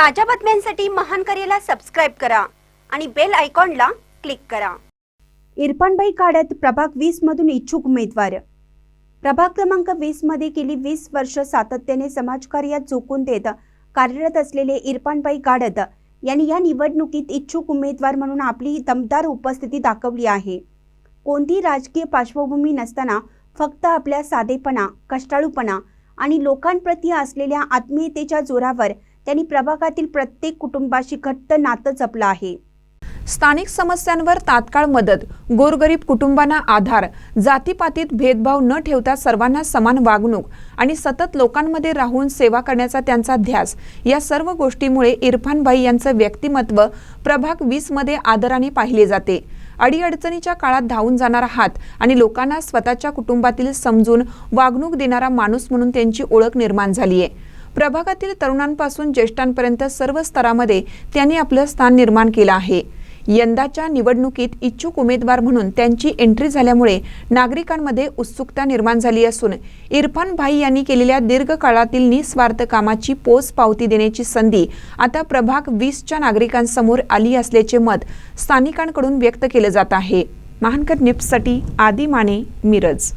ताज्या बातम्यांसाठी महान करेला सबस्क्राईब करा आणि बेल आयकॉनला क्लिक करा. इरफानबाई काढत प्रभाग वीस मधून इच्छुक उमेदवार. प्रभाग क्रमांक वीसमध्ये गेली वीस वर्ष सातत्याने समाजकार्यात झोकून देत कार्यरत असलेले इरफानबाई काढत यांनी या निवडणुकीत इच्छुक उमेदवार म्हणून आपली दमदार उपस्थिती दाखवली आहे. कोणती राजकीय पार्श्वभूमी नसताना फक्त आपल्या साधेपणा कष्टाळूपणा आणि लोकांप्रती असलेल्या आत्मीयतेच्या जोरावर त्यांनी प्रभागातील प्रत्येक कुटुंबाशी घट्ट नातं जपलं आहे. स्थानिक समस्यांवर तात्काळ मदत गोरगरीब कुटुंबांना आधार जातीपातीत भेदभाव न ठेवता सर्वांना समान वागणूक आणि सतत लोकांमध्ये राहून सेवा करण्याचा त्यांचा ध्यास या सर्व गोष्टीमुळे इरफानबाई यांचं व्यक्तिमत्व प्रभाग वीसमध्ये आदराने पाहिले जाते. अडीअडचणीच्या काळात धावून जाणारा हात आणि लोकांना स्वतःच्या कुटुंबातील समजून वागणूक देणारा माणूस म्हणून त्यांची ओळख निर्माण झाली आहे प्रभागातील तरुणांपासून ज्येष्ठांपर्यंत सर्व स्तरामध्ये त्यांनी आपलं स्थान निर्माण केलं आहे. यंदाच्या निवडणुकीत इच्छुक उमेदवार म्हणून त्यांची एंट्री झाल्यामुळे नागरिकांमध्ये उत्सुकता निर्माण झाली असून इरफान भाई यांनी केलेल्या दीर्घकाळातील निस्वार्थ कामाची पोच पावती देण्याची संधी आता प्रभाग वीसच्या नागरिकांसमोर आली असल्याचे मत स्थानिकांकडून व्यक्त केलं जात आहे. महानकर निप्ससाठी आदी माने मिरज.